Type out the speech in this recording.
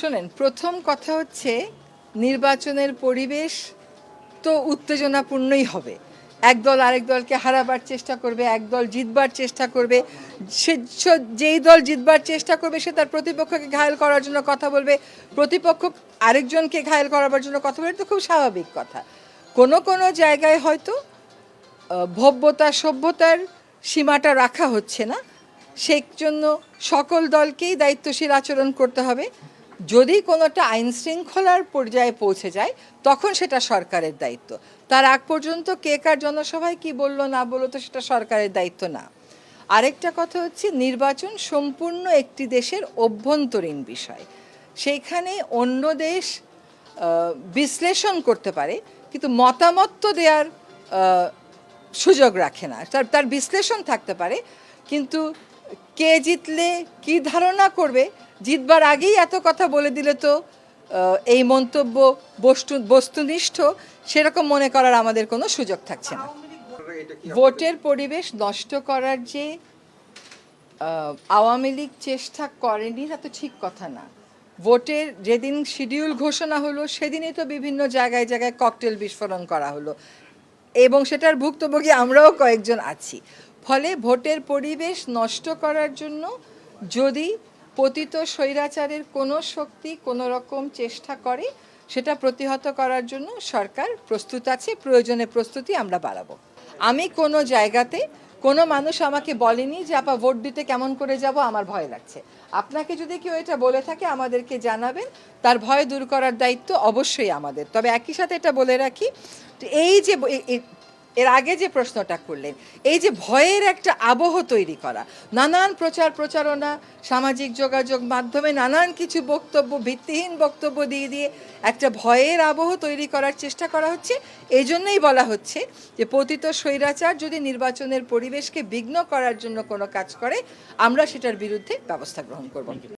শোনেন, প্রথম কথা হচ্ছে নির্বাচনের পরিবেশ তো উত্তেজনাপূর্ণই হবে। একদল আরেক দলকে হারাবার চেষ্টা করবে, একদল জিতবার চেষ্টা করবে। সে যেই দল জিতবার চেষ্টা করবে, সে তার প্রতিপক্ষকে ঘায়ল করার জন্য কথা বলবে, প্রতিপক্ষ আরেকজনকে ঘায়েল করাবার জন্য কথা বলবে তো খুব স্বাভাবিক কথা। কোনো কোনো জায়গায় হয়তো ভব্যতা, সভ্যতার সীমাটা রাখা হচ্ছে না। সেই জন্য সকল দলকেই দায়িত্বশীল আচরণ করতে হবে। যদি কোনোটা আইন শৃঙ্খলার পর্যায়ে পৌঁছে যায়, তখন সেটা সরকারের দায়িত্ব। তার আগ পর্যন্ত কে কার জনসভায় কি বলল না বলল তো সেটা সরকারের দায়িত্ব না। আরেকটা কথা হচ্ছে, নির্বাচন সম্পূর্ণ একটি দেশের অভ্যন্তরীণ বিষয়। সেইখানে অন্য দেশ বিশ্লেষণ করতে পারে, কিন্তু মতামত তো দেওয়ার সুযোগ রাখে না। তার তার বিশ্লেষণ থাকতে পারে, কিন্তু কে জিতলে কি ধারণা করবে জিতবার আগেই এত কথা বলে দিলে তো এই মন্তব্য বস্তু, বস্তুনিষ্ঠ, সেরকম মনে করার আমাদের কোনো সুযোগ থাকছে না। ভোটের পরিবেশ নষ্ট করার যে আওয়ামী লীগ চেষ্টা করেনি, তা তো ঠিক কথা না। ভোটের যেদিন শিডিউল ঘোষণা হলো, সেদিনই তো বিভিন্ন জায়গায় জায়গায় ককটেল বিস্ফোরণ করা হলো। এবং সেটার ভুক্তভোগী আমরাও কয়েকজন আছি। ফলে ভোটের পরিবেশ নষ্ট করার জন্য যদি পতিত স্বৈরাচারের কোনো শক্তি কোনো রকম চেষ্টা করে, সেটা প্রতিহত করার জন্য সরকার প্রস্তুত আছে, প্রয়োজনে প্রস্তুতি আমরা বাড়াবো। আমি কোনো জায়গাতে কোনো মানুষ আমাকে বলেনি যে, আপা, ভোট দিতে কেমন করে যাব? আমার ভয় লাগছে। আপনাকে যদি কেউ এটা বলে থাকে, আমাদেরকে জানাবেন। তার ভয় দূর করার দায়িত্ব অবশ্যই আমাদের। তবে একই সাথে এটা বলে রাখি, এই যে এর আগে যে প্রশ্নটা করলেন, এই যে ভয়ের একটা আবহ তৈরি করা, নানান প্রচার প্রচারণা, সামাজিক যোগাযোগ মাধ্যমে নানান কিছু বক্তব্য, ভিত্তিহীন বক্তব্য দিয়ে দিয়ে একটা ভয়ের আবহ তৈরি করার চেষ্টা করা হচ্ছে। এই জন্যই বলা হচ্ছে যে পতিত স্বৈরাচার যদি নির্বাচনের পরিবেশকে বিঘ্ন করার জন্য কোনো কাজ করে, আমরা সেটার বিরুদ্ধে ব্যবস্থা গ্রহণ করব।